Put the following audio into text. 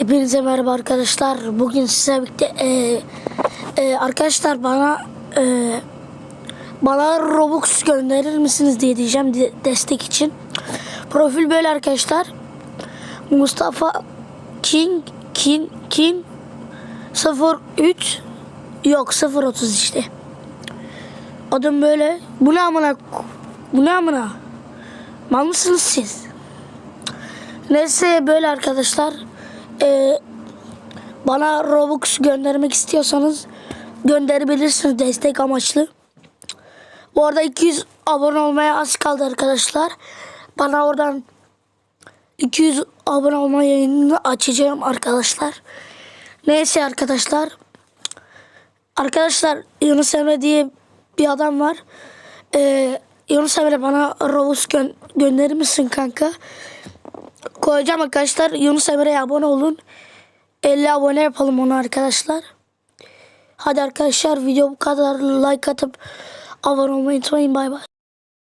Hepinize merhaba arkadaşlar. Bugün size birlikte e, e, arkadaşlar bana e, bana Robux gönderir misiniz diye diyeceğim de- destek için. Profil böyle arkadaşlar. Mustafa King King King 03 yok 030 işte. Adım böyle. Bu ne amına? Bu ne amına? Mal mısınız siz? Neyse böyle arkadaşlar. Ee, bana Robux göndermek istiyorsanız gönderebilirsiniz destek amaçlı. Bu arada 200 abone olmaya az kaldı arkadaşlar. Bana oradan 200 abone olma yayınını açacağım arkadaşlar. Neyse arkadaşlar. Arkadaşlar Yunus Emre diye bir adam var. Ee, Yunus Emre bana Robux gö- gönderir misin kanka? Koyacağım arkadaşlar. Yunus Emre'ye abone olun. 50 abone yapalım onu arkadaşlar. Hadi arkadaşlar video bu kadar. Like atıp abone olmayı unutmayın. Bay bay.